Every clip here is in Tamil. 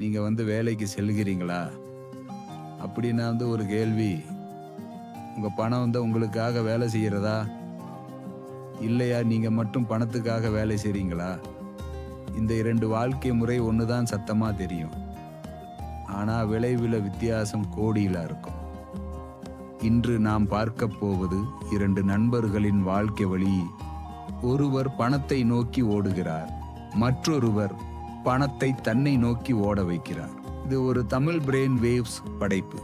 நீங்கள் வந்து வேலைக்கு செல்கிறீங்களா? அப்படின்னா வந்து ஒரு கேள்வி. உங்கள் பணம் வந்து உங்களுக்காக வேலை செய்கிறதா? இல்லையா நீங்கள் மட்டும் பணத்துக்காக வேலை செய்கிறீங்களா இந்த இரண்டு வாழ்க்கை முறை ஒன்று தான் சத்தமாக தெரியும். ஆனால் விளைவில் வித்தியாசம் கோடியில் இருக்கும். இன்று நாம் பார்க்க போவது இரண்டு நண்பர்களின் வாழ்க்கை வழி. ஒருவர் பணத்தை நோக்கி ஓடுகிறார் மற்றொருவர் பணத்தை தன்னை நோக்கி ஓட வைக்கிறார். இது ஒரு தமிழ் பிரெயின் வேவ்ஸ் படைப்பு.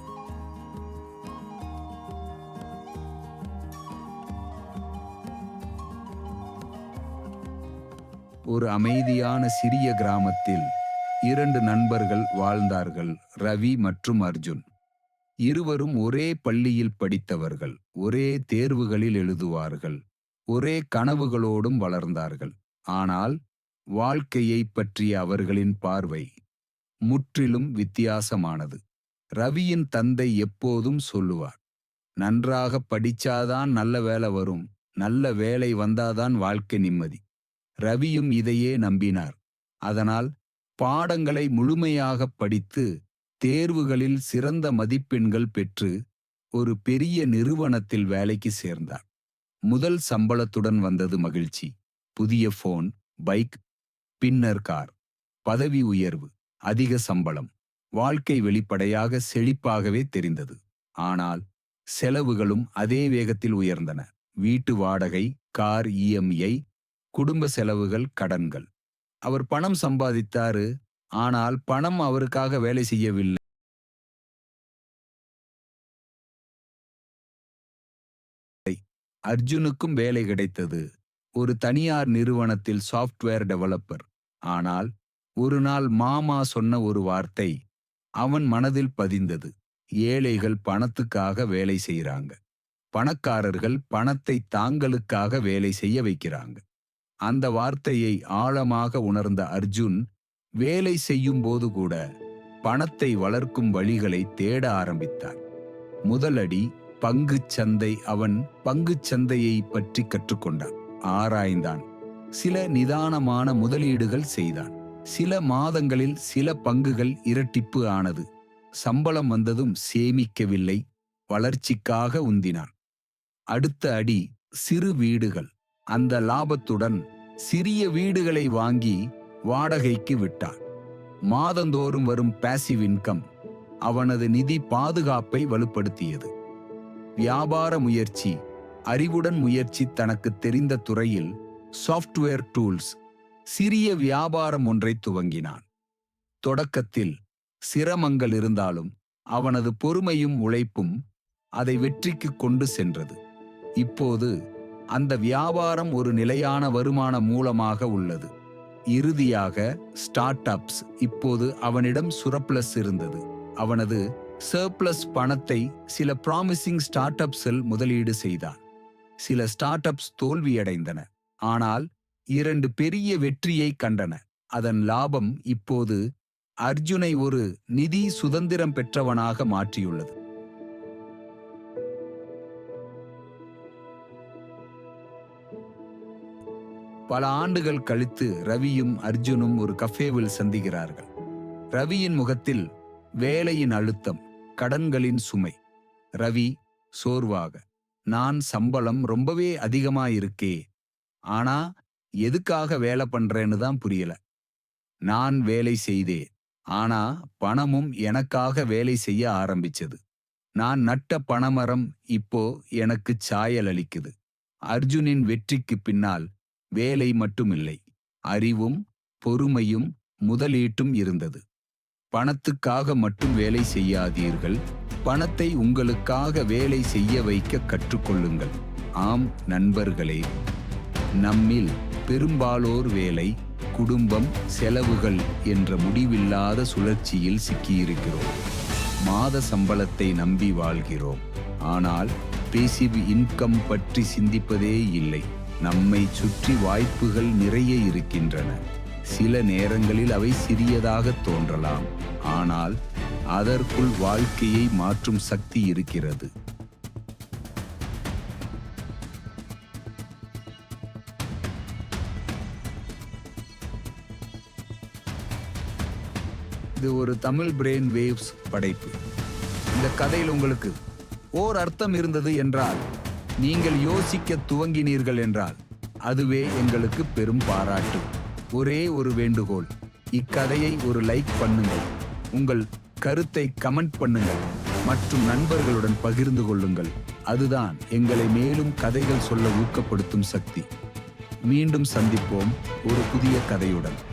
ஒரு அமைதியான சிறிய கிராமத்தில் இரண்டு நண்பர்கள் வாழ்ந்தார்கள் ரவி மற்றும் அர்ஜுன். இருவரும் ஒரே பள்ளியில் படித்தவர்கள் ஒரே தேர்வுகளில் எழுதுவார்கள் ஒரே கனவுகளோடும் வளர்ந்தார்கள். ஆனால் வாழ்க்கையை பற்றிய அவர்களின் பார்வை முற்றிலும் வித்தியாசமானது. ரவியின் தந்தை எப்போதும் சொல்லுவார் நன்றாக படிச்சாதான் நல்ல வேலை வரும் நல்ல வேலை வந்தாதான் வாழ்க்கை நிம்மதி. ரவியும் இதையே நம்பினார். அதனால் பாடங்களை முழுமையாக படித்து தேர்வுகளில் சிறந்த மதிப்பெண்கள் பெற்று ஒரு பெரிய நிறுவனத்தில் வேலைக்கு சேர்ந்தார். முதல் சம்பளத்துடன் வந்தது மகிழ்ச்சி. புதிய போன் பைக் பின்னர் கார். பதவி உயர்வு அதிக சம்பளம் வாழ்க்கை வெளிப்படையாக செழிப்பாகவே தெரிந்தது. ஆனால் செலவுகளும் அதே வேகத்தில் உயர்ந்தன. வீட்டு வாடகை கார் இஎம்ஐ குடும்ப செலவுகள் கடன்கள். அவர் பணம் சம்பாதித்தாரு ஆனால் பணம் அவருக்காக வேலை செய்யவில்லை. அர்ஜுனுக்கும் வேலை கிடைத்தது. ஒரு தனியார் நிறுவனத்தில் சாஃப்ட்வேர் டெவலப்பர் ஆனால் ஒரு நாள் மாமா சொன்ன ஒரு வார்த்தை அவன் மனதில் பதிந்தது. ஏழைகள் பணத்துக்காக வேலை செய்கிறாங்க பணக்காரர்கள் பணத்தை தாங்களுக்காக வேலை செய்ய வைக்கிறாங்க. அந்த வார்த்தையை ஆழமாக உணர்ந்த அர்ஜுன் வேலை செய்யும் போது கூட பணத்தை வளர்க்கும் வழிகளை தேட ஆரம்பித்தார். முதலடி பங்குச் சந்தை அவன் பங்குச் சந்தையை பற்றி கற்றுக்கொண்டான். ஆராய்ந்தான். சில நிதானமான முதலீடுகள் செய்தான். சில மாதங்களில் சில பங்குகள் இரட்டிப்பு ஆனது. சம்பளம் வந்ததும் சேமிக்கவில்லை. வளர்ச்சிக்காக உந்தினான். அடுத்த அடி சிறு வீடுகள். அந்த லாபத்துடன் சிறிய வீடுகளை வாங்கி வாடகைக்கு விட்டான். மாதந்தோறும் வரும் பாசிவ் இன்கம் அவனது நிதி பாதுகாப்பை வலுப்படுத்தியது. வியாபார முயற்சி அறிவுடன் முயற்சி தனக்கு தெரிந்த துறையில் சாஃப்ட்வேர் டூல்ஸ் சிறிய வியாபாரம் ஒன்றை துவங்கினான். தொடக்கத்தில் சிரமங்கள் இருந்தாலும் அவனது பொறுமையும் உழைப்பும் அதை வெற்றிக்கு கொண்டு சென்றது. இப்போது அந்த வியாபாரம் ஒரு நிலையான வருமான மூலமாக உள்ளது. இறுதியாக ஸ்டார்ட் அப்ஸ் இப்போது அவனிடம் சுரப்ளஸ் இருந்தது. அவனது சர்ப்ளஸ் பணத்தை சில ப்ராமிசிங் ஸ்டார்ட் அப்ஸில் முதலீடு செய்தான். சில ஸ்டார்ட் அப்ஸ் தோல்வியடைந்தன. ஆனால் இரண்டு பெரிய வெற்றியை கண்டன. அதன் லாபம் இப்போது அர்ஜுனை ஒரு நிதி சுதந்திரம் பெற்றவனாக மாற்றியுள்ளது. பல ஆண்டுகள் கழித்து ரவியும் அர்ஜுனும் ஒரு கஃபேவில் சந்திக்கிறார்கள். ரவியின் முகத்தில் வேலையின் அழுத்தம் கடன்களின் சுமை. ரவி சோர்வாக நான் சம்பளம் ரொம்பவே அதிகமாயிருக்கே ஆனா எதுக்காக வேலை பண்றேன்னு தான் புரியல. நான் வேலை செய்தேன் ஆனா பணமும் எனக்காக வேலை செய்ய ஆரம்பிச்சது. நான் நட்ட பணமரம் இப்போ எனக்கு சாயல் அளிக்குது. அர்ஜுனின் வெற்றிக்கு பின்னால் வேலை மட்டுமில்லை. அறிவும் பொறுமையும் முதலீட்டும் இருந்தது. பணத்துக்காக மட்டும் வேலை செய்யாதீர்கள். பணத்தை உங்களுக்காக வேலை செய்ய வைக்க கற்றுக்கொள்ளுங்கள். ஆம் நண்பர்களே. நம்மில் பெரும்பாலோர் வேலை குடும்பம் செலவுகள் என்ற முடிவில்லாத சுழற்சியில் சிக்கியிருக்கிறோம். மாத சம்பளத்தை நம்பி வாழ்கிறோம். ஆனால் பேசிவ் இன்கம் பற்றி சிந்திப்பதே இல்லை. நம்மை சுற்றி வாய்ப்புகள் நிறைய இருக்கின்றன. சில நேரங்களில் அவை சிறியதாக தோன்றலாம். ஆனால் அதற்குள் வாழ்க்கையை மாற்றும் சக்தி இருக்கிறது. இது ஒரு தமிழ் பிரெயின் வேவ்ஸ் படைப்பு. இந்த கதையில் உங்களுக்கு ஓர் அர்த்தம் இருந்தது என்றால் நீங்கள் யோசிக்க துவங்கினீர்கள் என்றால் அதுவே எங்களுக்கு பெரும் பாராட்டு. ஒரே ஒரு வேண்டுகோள் இக்கதையை ஒரு லைக் பண்ணுங்கள். உங்கள் கருத்தை கமெண்ட் பண்ணுங்கள். மற்றும் நண்பர்களுடன் பகிர்ந்து கொள்ளுங்கள். அதுதான் எங்களை மேலும் கதைகள் சொல்ல ஊக்கப்படுத்தும் சக்தி. மீண்டும் சந்திப்போம் ஒரு புதிய கதையுடன்.